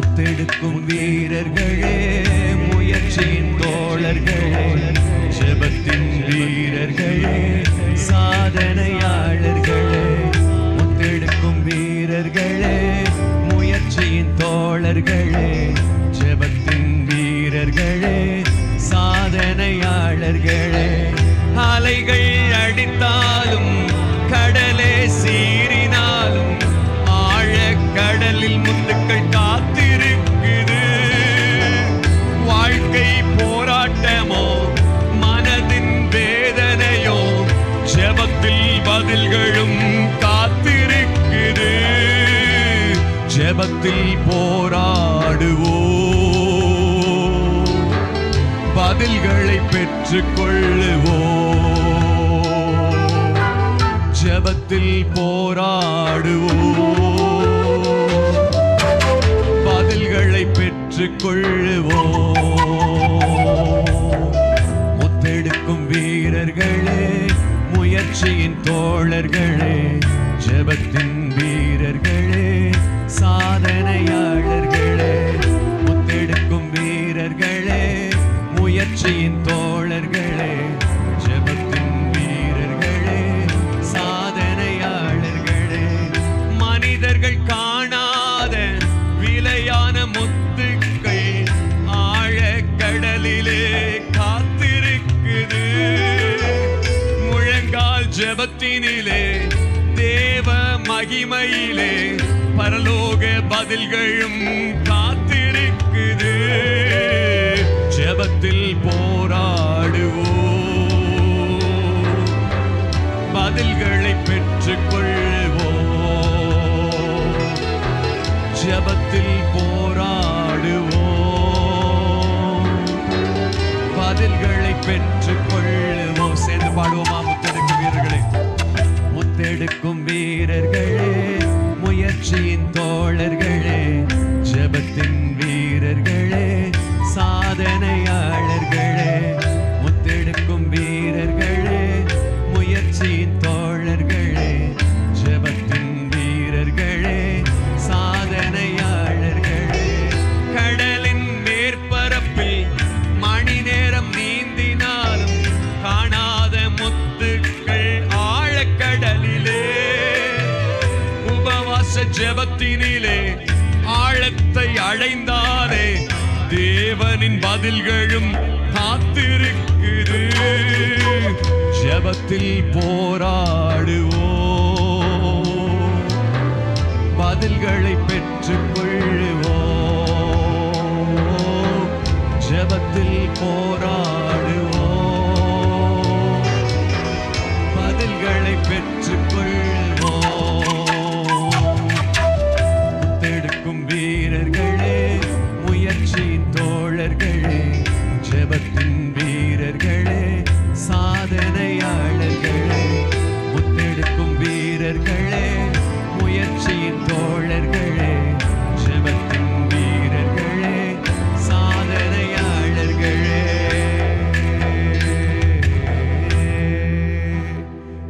முத்தெடுக்கும் வீரர்களே முயற்சியின் தோழர்களே ஜபத்தின் வீரர்களே சாதனையாளர்களே முத்தெடுக்கும் வீரர்களே முயற்சியின் தோழர்களே ஜபத்தின் வீரர்களே சாதனையாளர்களே. அலைகள் அடித்தாலும் கடலே சீறினாலும் ஆழ கடலில் முத்துக்கள் ஜெபத்தில் போராடுவோ பதில்களை பெற்றுக்கொள்ளுவோ ஜபத்தில் போராடுவோ பதில்களை பெற்றுக்கொள்ளுவோ முத்தெடுக்கும் வீரர்களே முயற்சியின் தோழர்களே ஜபத்தின் வீரர்களே. சாதனையாளர்களே முத்தெடுக்கும் வீரர்களே முயற்சியின் தோழர்களே ஜபத்தின் வீரர்களே சாதனையாளர்களே. மனிதர்கள் காணாத விலையான முத்துக்கள் ஆழக்கடலிலே காத்திருக்குது. முழங்கால் ஜபத்தினிலே தேவ மகிமையிலே பரலோக பதில்களும் காத்திருக்குது. ஜெபத்தில் போராடுவோ பதில்களை பெற்றுக்கொள்வோ ஜெபத்தில் போ எடுக்கும் வீரர்களே முயற்சியின் தோழர்களே ஜபத்தின் வீரர்களே சாதனையாளர்களே ஜெபத்தினிலே ஆழத்தை அழைந்தாரே தேவனின் பதில்களும் காத்திருக்குது. ஜெபத்தில் போராடுவோம் பதில்களை பெற்றுக் கொள்ளுவோம் ஜெபத்தில் போராடுவோம் பதில்களை பெற்றுக் கொள்ளுவோம்